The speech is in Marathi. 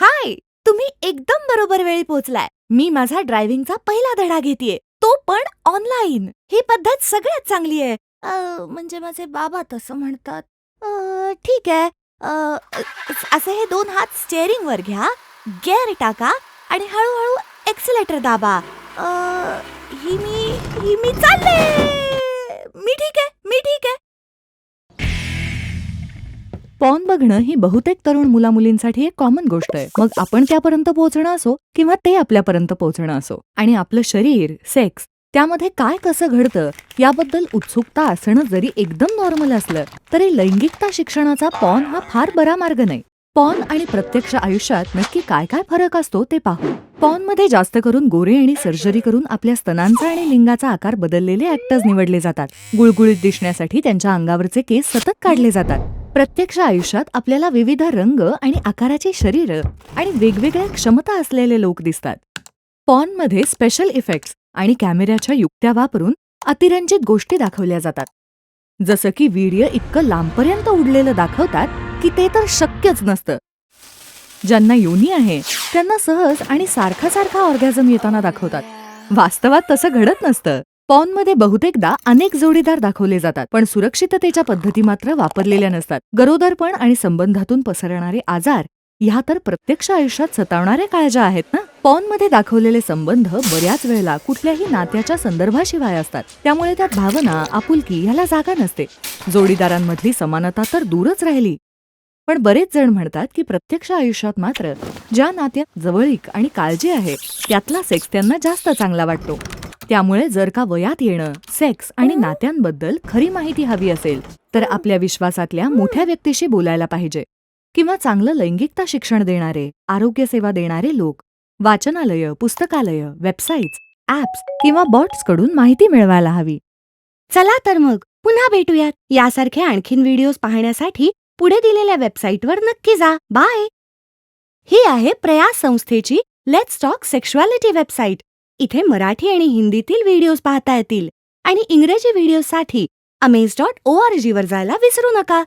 हाय तुम्ही एकदम बरोबर वेळी पोहोचलाय. मी माझा ड्रायव्हिंगचा पहिला धडा घेतेय. तो पण ऑनलाईन. ही पद्धत सगळ्यात चांगली आहे. म्हणजे माझे बाबा तसं म्हणतात. अ, ठीक आहे. अ, असे हे दोन हात स्टेअरिंग वर घ्या गेअर टाका आणि हळूहळू एक्सिलेटर दाबा. अ, ही मी ही मी चालले! मी ठीक आहे मी ठीक पॉन बघणं ही बहुतेक तरुण मुलामुलींसाठी एक कॉमन गोष्ट आहे. मग आपण त्यापर्यंत पोहोचणं असो किंवा ते आपल्यापर्यंत पोहोचणं असो आणि आपलं शरीर सेक्स त्यामध्ये काय कसं घडतं याबद्दल उत्सुकता असणं जरी एकदम नॉर्मल असलं तरी लैंगिकता शिक्षणाचा पॉन हा फार बरा मार्ग नाही. पॉन आणि प्रत्यक्ष आयुष्यात नक्की काय काय फरक असतो ते पाहू. पॉनमध्ये जास्त करून गोरे आणि सर्जरी करून आपल्या स्तनांचा आणि लिंगाचा आकार बदललेले ऍक्टर्स निवडले जातात. गुळगुळीत दिसण्यासाठी त्यांच्या अंगावरचे केस सतत काढले जातात. प्रत्यक्ष आयुष्यात आपल्याला विविध रंग आणि आकाराची शरीर आणि वेगवेगळ्या क्षमता असलेले लोक दिसतात. पॉनमध्ये स्पेशल इफेक्ट्स आणि कॅमेऱ्याच्या युक्त्या वापरून अतिरंजित गोष्टी दाखवल्या जातात. जसं की व्हिडिओ इतकं लांबपर्यंत उडलेलं दाखवतात की ते तर शक्यच नसतं. ज्यांना योनी आहे त्यांना सहज आणि सारखा सारखा ऑर्गॅझम येताना दाखवतात. वास्तवात तसं घडत नसतं. पॉनमध्ये बहुतेकदा अनेक जोडीदार दाखवले जातात पण सुरक्षिततेच्या पद्धती मात्र वापरलेल्या नसतात. गरोदरपण आणि संबंधातून पसरणारे आजार ह्या तर प्रत्यक्ष आयुष्यात सतावणाऱ्या काळजा आहेत ना? पॉनमध्ये दाखवलेले संबंध बऱ्याच वेळेला कुठल्याही नात्याच्या संदर्भाशिवाय असतात. त्यामुळे त्यात भावना आपुलकी ह्याला जागा नसते. जोडीदारांमधली समानता तर दूरच राहिली. पण बरेच जण म्हणतात की प्रत्यक्ष आयुष्यात मात्र ज्या नात्यात जवळीक आणि काळजी आहे त्यातला सेक्स त्यांना जास्त चांगला वाटतो. त्यामुळे जर का वयात येणं सेक्स आणि नात्यांबद्दल खरी माहिती हवी असेल तर आपल्या विश्वासातल्या मोठ्या व्यक्तीशी बोलायला पाहिजे. किंवा चांगलं लैंगिकता शिक्षण देणारे आरोग्यसेवा देणारे लोक वाचनालय पुस्तकालय वेबसाईट्स ऍप्स किंवा बॉट्सकडून माहिती मिळवायला हवी. चला तर मग पुन्हा भेटूयात. यासारखे आणखीन व्हिडिओज पाहण्यासाठी पुढे दिलेल्या वेबसाईटवर नक्की जा. बाय ही आहे प्रयास संस्थेची लेट्स टॉक सेक्शुअलिटी वेबसाईट इथे मराठी आणि हिंदीतील व्हिडिओज पाहता येतील. आणि इंग्रजी व्हिडिओसाठी अमेझ डॉट ओ आर वर जायला विसरू नका.